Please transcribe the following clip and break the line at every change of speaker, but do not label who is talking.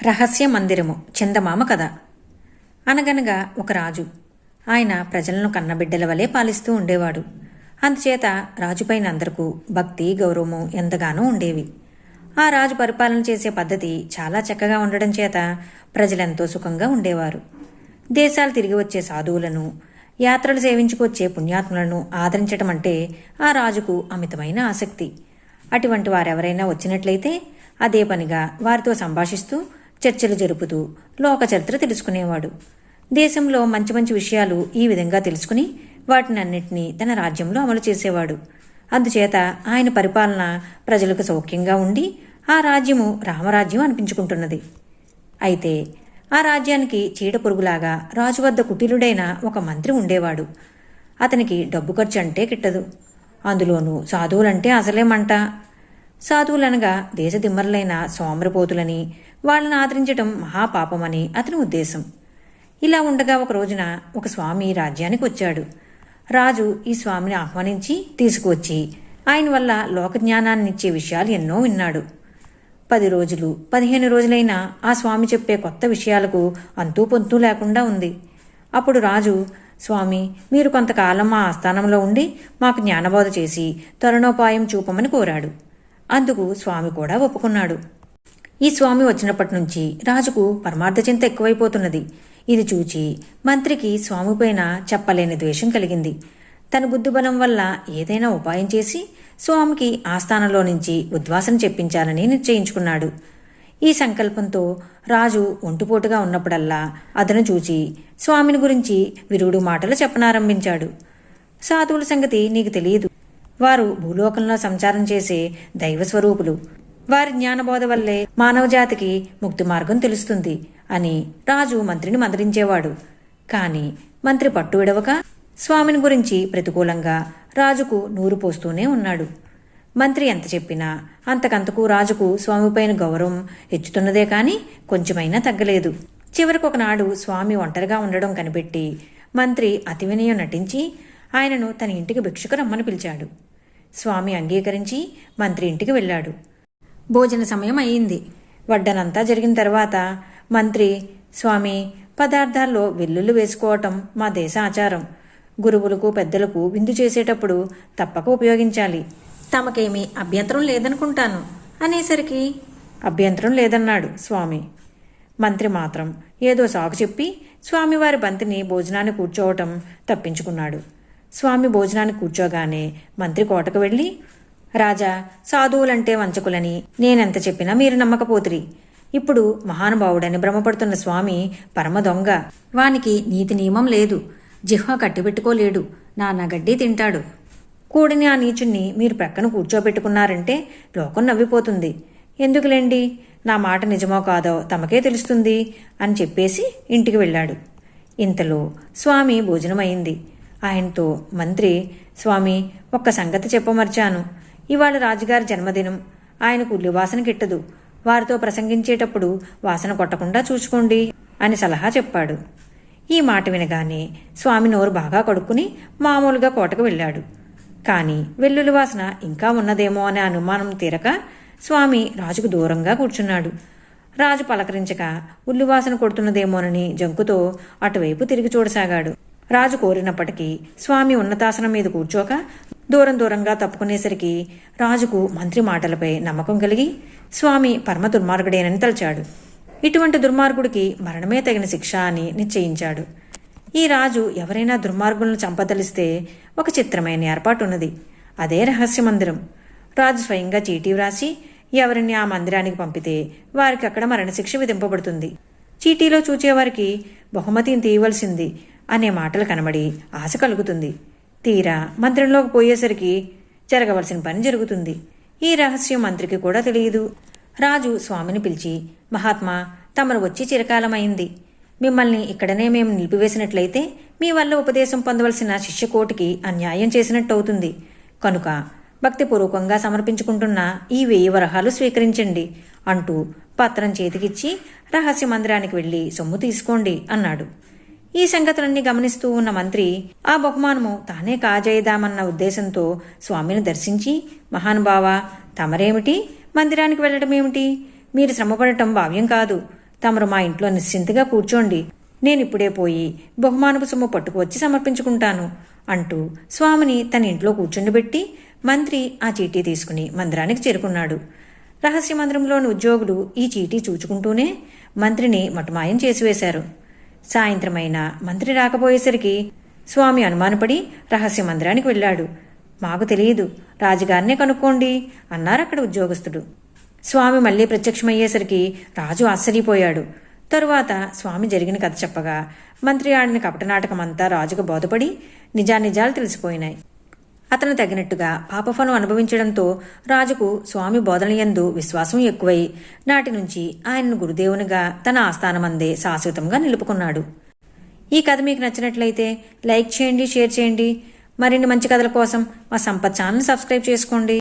రహస్య మందిరము చందమామ కథ. అనగనగా ఒక రాజు. ఆయన ప్రజలను కన్నబిడ్డల వలె పాలిస్తూ ఉండేవాడు. అందుచేత రాజుపైన అందరకు భక్తి గౌరవము ఎంతగానో ఉండేవి. ఆ రాజు పరిపాలన చేసే పద్ధతి చాలా చక్కగా ఉండడం చేత ప్రజలెంతో సుఖంగా ఉండేవారు. దేశాలు తిరిగి వచ్చే సాధువులను యాత్రలు సేవించుకొచ్చే పుణ్యాత్ములను ఆదరించటం అంటే ఆ రాజుకు అమితమైన ఆసక్తి. అటువంటి వారెవరైనా వచ్చినట్లయితే అదే పనిగా వారితో సంభాషిస్తూ చర్చలు జరుపుతూ లోక చరిత్ర తెలుసుకునేవాడు. దేశంలో మంచి మంచి విషయాలు ఈ విధంగా తెలుసుకుని వాటిని అన్నింటినీ తన రాజ్యంలో అమలు చేసేవాడు. అందుచేత ఆయన పరిపాలన ప్రజలకు సౌఖ్యంగా ఉండి ఆ రాజ్యము రామరాజ్యం అనిపించుకుంటున్నది. అయితే ఆ రాజ్యానికి చీడ పురుగులాగా రాజు వద్ద కుటిలుడైన ఒక మంత్రి ఉండేవాడు. అతనికి డబ్బు ఖర్చు అంటే కిట్టదు. అందులోనూ సాధువులంటే అసలేమంట. సాధువులనగా దేశదిమ్మరులైన సోమరిపోతులని వాళ్ళని ఆదరించటం మహాపాపమని అతని ఉద్దేశం. ఇలా ఉండగా ఒక రోజున ఒక స్వామి రాజ్యానికి వచ్చాడు. రాజు ఈ స్వామిని ఆహ్వానించి తీసుకువచ్చి ఆయన వల్ల లోకజ్ఞానాన్నిచ్చే విషయాలు ఎన్నో విన్నాడు. పది రోజులు పదిహేను రోజులైనా ఆ స్వామి చెప్పే కొత్త విషయాలకు అంతూ పొంతూ లేకుండా ఉంది. అప్పుడు రాజు స్వామి మీరు కొంతకాలం మా ఆస్థానంలో ఉండి మాకు జ్ఞానబోధ చేసి తరుణోపాయం చూపమని కోరాడు. అందుకు స్వామి కూడా ఒప్పుకున్నాడు. ఈ స్వామి వచ్చినప్పటి నుంచి రాజుకు పరమార్థ చింత ఎక్కువైపోతున్నది. ఇది చూచి మంత్రికి స్వామిపైన చెప్పలేని ద్వేషం కలిగింది. తన బుద్ధిబలం వల్ల ఏదైనా ఉపాయం చేసి స్వామికి ఆస్థానంలో నుంచి ఉద్వాసన చెప్పించాలని నిశ్చయించుకున్నాడు. ఈ సంకల్పంతో రాజు ఒంటిపోటుగా ఉన్నప్పుడల్లా అతను చూచి స్వామిని గురించి విరుగుడు మాటలు చెప్పనారంభించాడు. సాధువుల సంగతి నీకు తెలియదు. వారు భూలోకంలో సంచారం చేసే దైవ స్వరూపులు వారి జ్ఞానబోధ వల్లే మానవజాతికి ముక్తి మార్గం తెలుస్తుంది అని రాజు మంత్రిని మందరించేవాడు కాని మంత్రి పట్టు విడవక స్వామిని గురించి ప్రతికూలంగా రాజుకు నూరు పోస్తూనే ఉన్నాడు. మంత్రి ఎంత చెప్పినా అంతకంతకు రాజుకు స్వామిపైన గౌరవం హెచ్చుతున్నదే కాని కొంచెమైనా తగ్గలేదు. చివరికి ఒకనాడు స్వామి ఒంటరిగా ఉండడం కనిపెట్టి మంత్రి అతి వినయం నటించి ఆయనను తన ఇంటికి భిక్షకు రమ్మని పిలిచాడు. స్వామి అంగీకరించి మంత్రి ఇంటికి వెళ్ళాడు. భోజన సమయం అయింది. వడ్డనంతా జరిగిన తర్వాత మంత్రి స్వామి పదార్థాల్లో వెల్లుల్లి వేసుకోవటం మా దేశ ఆచారం. గురువులకు పెద్దలకు విందు చేసేటప్పుడు తప్పక ఉపయోగించాలి. తమకేమీ అభ్యంతరం లేదనుకుంటాను అనేసరికి అభ్యంతరం లేదన్నాడు స్వామి. మంత్రి మాత్రం ఏదో సాకు చెప్పి స్వామివారి బంతిని భోజనాన్ని కూర్చోవటం తప్పించుకున్నాడు. స్వామి భోజనాన్ని కూర్చోగానే మంత్రి కోటకు వెళ్ళి రాజా సాధువులంటే వంచకులని. నేనెంత చెప్పినా మీరు నమ్మకపోతురి. ఇప్పుడు మహానుభావుడని భ్రమపడుతున్న స్వామి పరమ దొంగ. వానికి నీతి నియమం లేదు. జిహ్వ కట్టిపెట్టుకోలేడు. నానా గడ్డి తింటాడు. కూడిని ఆ నీచుణ్ణి మీరు ప్రక్కన కూర్చోబెట్టుకున్నారంటే లోకం నవ్విపోతుంది. ఎందుకులేండి? నా మాట నిజమో కాదో తమకే తెలుస్తుంది అని చెప్పేసి ఇంటికి వెళ్ళాడు. ఇంతలో స్వామి భోజనమైంది ఆయనతో మంత్రి స్వామి ఒక్క సంగతి చెప్పమర్చాను. ఇవాళ రాజుగారి జన్మదినం. ఆయనకు ఉల్లి వాసన గిట్టదు. వారితో ప్రసంగించేటప్పుడు వాసన కొట్టకుండా చూసుకోండి అని సలహా చెప్పాడు. ఈ మాట వినగానే స్వామి నోరు బాగా కడుక్కుని మామూలుగా కోటకు వెళ్ళాడు. కాని వెల్లుల్లి వాసన ఇంకా ఉన్నదేమో అనే అనుమానం తీరక స్వామి రాజుకు దూరంగా కూర్చున్నాడు. రాజు పలకరించక ఉల్లివాసన కొడుతున్నదేమోనని జంకుతో అటువైపు తిరిగి చూడసాగాడు. రాజు కోరినప్పటికీ స్వామి ఉన్నతాసనం మీద కూర్చోక దూరం దూరంగా తప్పుకునేసరికి రాజుకు మంత్రి మాటలపై నమ్మకం కలిగి స్వామి పరమ దుర్మార్గుడేనని తలచాడు. ఇటువంటి దుర్మార్గుడికి మరణమే తగిన శిక్ష అని నిశ్చయించాడు. ఈ రాజు ఎవరైనా దుర్మార్గులను చంపదలిస్తే ఒక చిత్రమైన ఏర్పాటున్నది. అదే రహస్య మందిరం రాజు స్వయంగా చీటీ వ్రాసి ఎవరిని ఆ మందిరానికి పంపితే వారికి అక్కడ మరణశిక్ష విధింపబడుతుంది. చీటీలో చూచేవారికి బహుమతిని తీయవలసింది అనే మాటలు కనబడి ఆశ కలుగుతుంది. తీరా మంత్రంలోకి పోయేసరికి జరగవలసిన పని జరుగుతుంది. ఈ రహస్యం మంత్రికి కూడా తెలియదు. రాజు స్వామిని పిలిచి మహాత్మా తమరు వచ్చి చిరకాలమైంది. మిమ్మల్ని ఇక్కడనే మేము నిలిపివేసినట్లయితే మీ వల్ల ఉపదేశం పొందవలసిన శిష్యకోటికి అన్యాయం చేసినట్టు అవుతుంది కనుక భక్తిపూర్వకంగా సమర్పించుకుంటున్న ఈ వెయ్యి వరహాలు స్వీకరించండి అంటూ పత్రం చేతికిచ్చి రహస్య మందిరానికి వెళ్ళి సొమ్ము తీసుకోండి అన్నాడు. ఈ సంగతులన్నీ గమనిస్తూ ఉన్న మంత్రి ఆ బహుమానము తానే కాజేయదామన్న ఉద్దేశంతో స్వామిని దర్శించి మహానుభావ తమరేమిటి? మందిరానికి వెళ్ళడమేమిటి మీరు శ్రమపడటం భావ్యం కాదు. తమరు మా ఇంట్లో నిశ్చింతగా కూర్చోండి. నేనిప్పుడే పోయి బహుమానపు సొమ్ము పట్టుకువచ్చి సమర్పించుకుంటాను అంటూ స్వామిని తన ఇంట్లో కూర్చుండబెట్టి మంత్రి ఆ చీటీ తీసుకుని మందిరానికి చేరుకున్నాడు. రహస్య మందిరంలోని ఉద్యోగులు ఈ చీటీ చూచుకుంటూనే మంత్రిని మటుమాయం చేసివేశారు. సాయంత్రమైనా మంత్రి రాకపోయేసరికి స్వామి అనుమానపడి రహస్య మందిరానికి వెళ్ళాడు. మాకు తెలియదు. రాజుగారినే కనుక్కోండి అన్నారు అక్కడ ఉద్యోగస్తుడు. స్వామి మళ్ళీ ప్రత్యక్షమయ్యేసరికి రాజు ఆశ్చర్యపోయాడు. తరువాత స్వామి జరిగిన కథ చెప్పగా మంత్రి ఆడిన కపటనాటకమంతా రాజుకు బోధపడి నిజానిజాలు తెలిసిపోయినాయి. అతను తగినట్టుగా పాపఫలం అనుభవించడంతో రాజుకు స్వామి బోధనయందు విశ్వాసం ఎక్కువై నాటి నుంచి ఆయనను గురుదేవునిగా తన ఆస్థానమందే శాశ్వతంగా నిలుపుకున్నాడు. ఈ కథ మీకు నచ్చినట్లయితే లైక్ చేయండి షేర్ చేయండి. మరిన్ని మంచి కథల కోసం మా సంపత్ ఛానల్ సబ్స్క్రైబ్ చేసుకోండి.